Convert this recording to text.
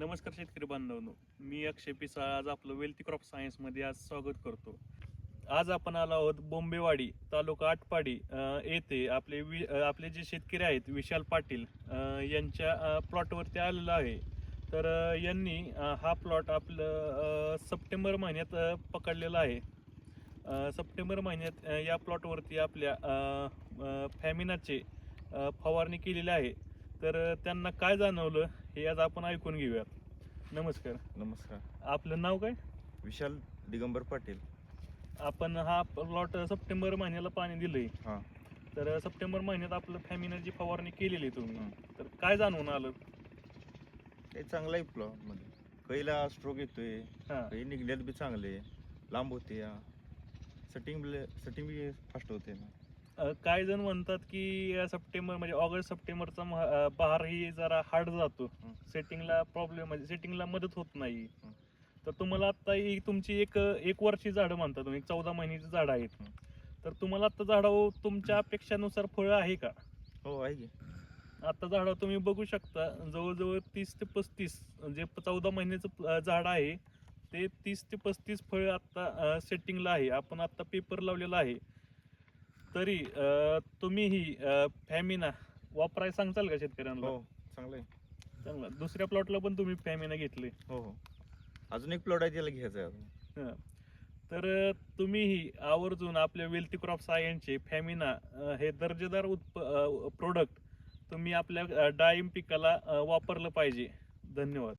नमस्कार शेतकरी बांधवांनो. मी अक्षय पिसाळ. आज आपलं वेल्थी क्रॉप सायन्समध्ये आज स्वागत करतो. आज आपण आलो आहोत बोंबेवाडी तालुका आटपाडी येथे आपले वि आपले जे शेतकरी आहेत विशाल पाटील यांच्या प्लॉटवरती आलेलो आहे. तर यांनी हा प्लॉट आपलं सप्टेंबर महिन्यात पकडलेला आहे. सप्टेंबर महिन्यात या प्लॉटवरती आपल्या फॅमिनाचे फवारणी केलेली आहे. तर त्यांना काय जाणवलं? हे आज आपण ऐकून घेऊयात. नमस्कार. नमस्कार. आपलं नाव काय? विशाल दिगंबर पाटील. आपण हा प्लॉट सप्टेंबर महिन्याला पाणी दिलंय. हां. तर सप्टेंबर महिन्यात आपलं फॅमिनाची फवारणी केलेली आहे तुम्ही. तर काय जाणवून आलं? ते चांगला आहे प्लॉटमध्ये. कैला स्ट्रोक येतोय. हा. काही निघल्यात बी चांगले. लांब होते या. सेटिंग सेटिंग बी फास्ट होते ना. काही जण म्हणतात की या सप्टेंबर म्हणजे ऑगस्ट सप्टेंबरचा बहार ही जरा हार्ड जातो. सेटिंगला प्रॉब्लेम म्हणजे सेटिंगला मदत होत नाही. तर तुम्हाला आता ही तुमची एक एक वर्षी झाडं म्हणता तुम्ही चौदा महिन्याची झाडं आहेत. तर तुम्हाला आता झाडावर तुमच्या अपेक्षानुसार फळं आहे का? हो आहे की. आता झाड तुम्ही बघू शकता जवळजवळ तीस ते पस्तीस जे चौदा महिन्याचं झाड आहे ते तीस ते पस्तीस फळ आता सेटिंगला आहे. आपण आता पेपर लावलेला आहे. तरी तुम्ही ही फॅमिना वापरायला सांगताल का शेतकऱ्यांना? हो चांगलं आहे. चांगला. दुसऱ्या प्लॉटला पण तुम्ही फॅमिना घेतले. हो हो. अजून एक प्लॉट आहे त्याला घ्यायचं आहे अजून. हं. तर तुम्हीही आवर्जून आपल्या वेल्थी क्रॉप सायन्सचे फॅमिना अं, हे दर्जेदार उत्प प्रोडक्ट तुम्ही आपल्या अं, डाळिंब पिकाला अं, वापरलं पाहिजे. धन्यवाद.